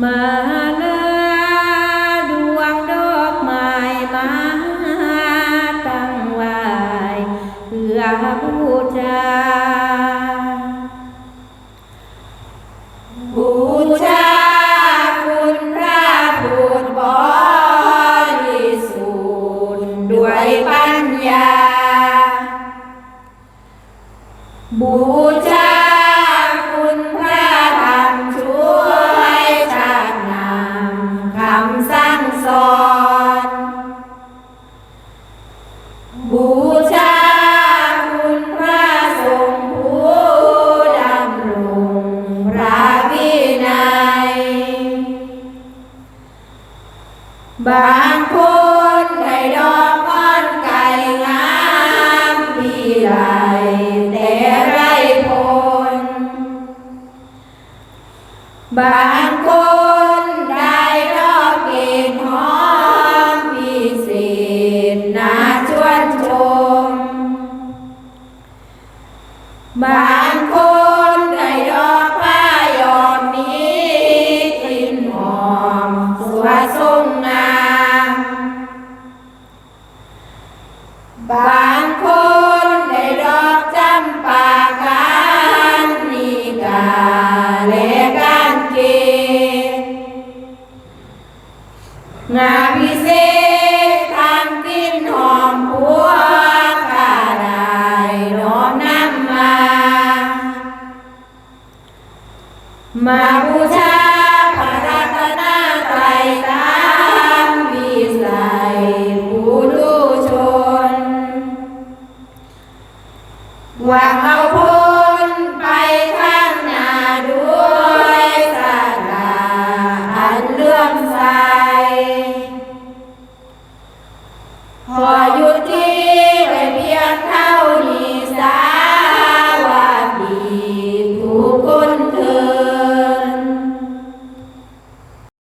มาลือดวงดอกไม้มาตั้งไว้เพื่อบูชาบูชาคุณพระพุทธบริสุทธิ์ด้วยปัญญาบูชา สั่งสอน บูชาคุณพระสงฆ์ผู้ดำรงพระวินัย บางคนได้ดอกก้อนไก่งามปีไหลแต่ไรผลบางคน บางคนได้ดอกจำปาการนิกาและการเกงาพิเศษทางกินหอมผัวกาได้น้อมนำมา มาบูชายตาางเราผู้